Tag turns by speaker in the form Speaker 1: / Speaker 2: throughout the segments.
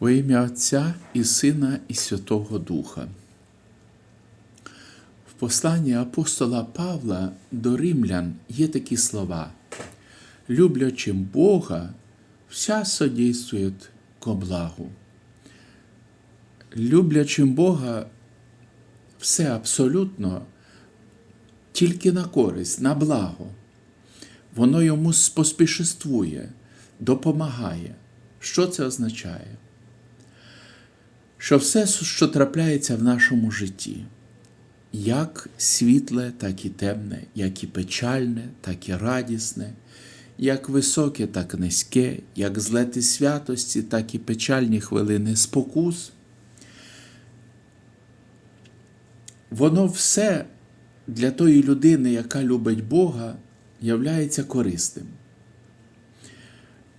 Speaker 1: Во ім'я Отця і Сина, і Святого Духа. В посланні апостола Павла до римлян є такі слова: люблячим Бога, вся содействує ко благу. Люблячим Бога все абсолютно тільки на користь, на благо. Воно йому поспішествує, допомагає. Що це означає? Що все, що трапляється в нашому житті, як світле, так і темне, як і печальне, так і радісне, як високе, так низьке, як злети святості, так і печальні хвилини спокус, воно все для тої людини, яка любить Бога, являється корисним.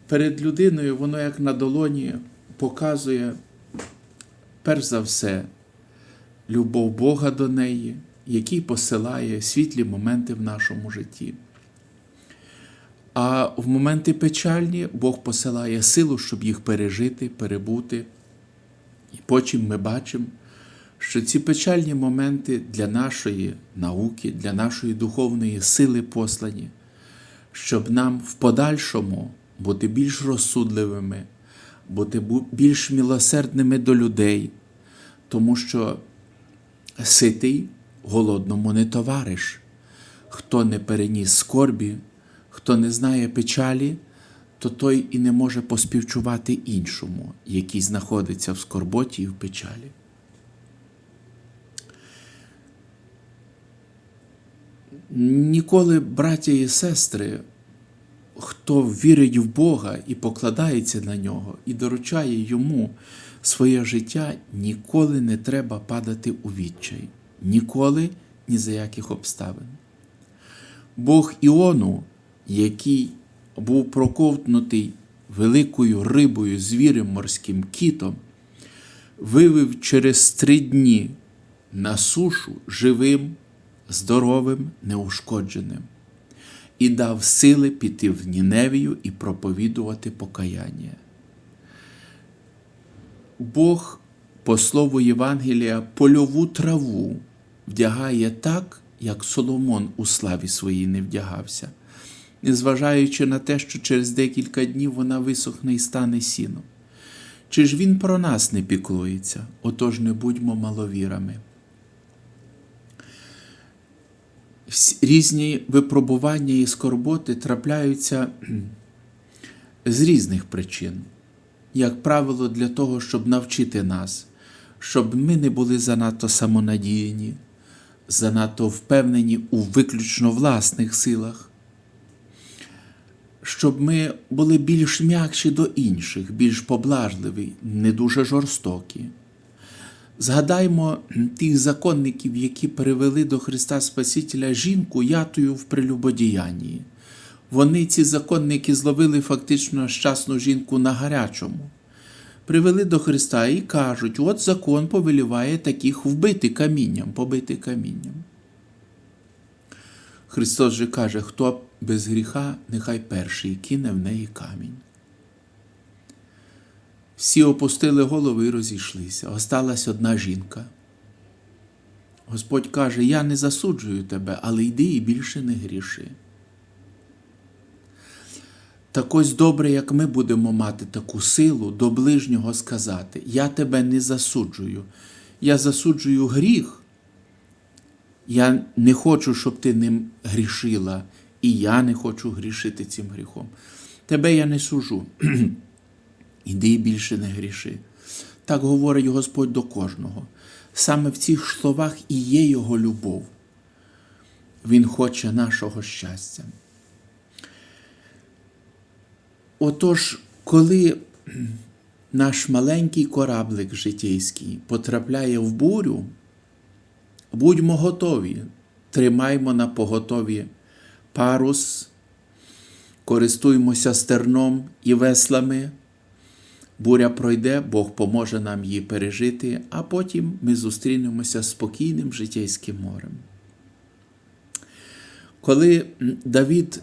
Speaker 1: Перед людиною воно, як на долоні, показує, перш за все, любов Бога до неї, який посилає світлі моменти в нашому житті. А в моменти печальні Бог посилає силу, щоб їх пережити, перебути. І потім ми бачимо, що ці печальні моменти для нашої науки, для нашої духовної сили послані, щоб нам в подальшому бути більш розсудливими, бути більш милосердними до людей, тому що ситий голодному не товариш, хто не переніс скорбі, хто не знає печалі, то той і не може поспівчувати іншому, який знаходиться в скорботі і в печалі. Ніколи, браття і сестри, хто вірить в Бога і покладається на нього, і доручає йому своє життя, ніколи не треба падати у відчай, ніколи ні за яких обставин. Бог Іону, який був проковтнутий великою рибою, звірем морським кітом, вивів через три дні на сушу живим, здоровим, неушкодженим і дав сили піти в Ніневію і проповідувати покаяння. Бог, по слову Євангелія, польову траву вдягає так, як Соломон у славі своїй не вдягався, незважаючи на те, що через декілька днів вона висохне і стане сіном. Чи ж він про нас не піклується? Отож не будьмо маловірами. Різні випробування і скорботи трапляються з різних причин, як правило, для того, щоб навчити нас, щоб ми не були занадто самонадіяні, занадто впевнені у виключно власних силах, щоб ми були більш м'якші до інших, більш поблажливі, не дуже жорстокі. Згадаймо тих законників, які привели до Христа Спасителя жінку ятою в прелюбодіянні. Вони, ці законники, зловили фактично щасну жінку на гарячому, привели до Христа і кажуть: от закон повеліває таких вбити камінням, побити камінням. Христос же каже, хто без гріха, нехай перший кине в неї камінь. Всі опустили голови і розійшлися. Осталась одна жінка. Господь каже: Я не засуджую тебе, але йди і більше не гріши. Так ось добре, як ми будемо мати таку силу до ближнього сказати: Я тебе не засуджую, я засуджую гріх. Я не хочу, щоб ти ним грішила, і я не хочу грішити цим гріхом. Тебе я не сужу. Іди більше не гріши. Так говорить Господь до кожного. Саме в цих словах і є Його любов. Він хоче нашого щастя. Отож, коли наш маленький кораблик житейський потрапляє в бурю, будьмо готові, тримаймо на поготові парус, користуймося стерном і веслами. Буря пройде, Бог поможе нам її пережити, а потім ми зустрінемося з спокійним житейським морем. Коли Давід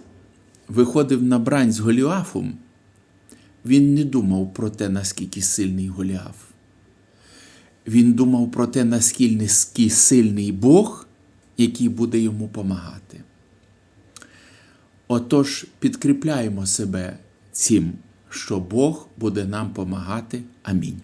Speaker 1: виходив на брань з Голіафом, він не думав про те, наскільки сильний Голіаф. Він думав про те, наскільки сильний Бог, який буде йому помагати. Отож, підкріпляємо себе цим, що Бог буде нам помагати. Амінь.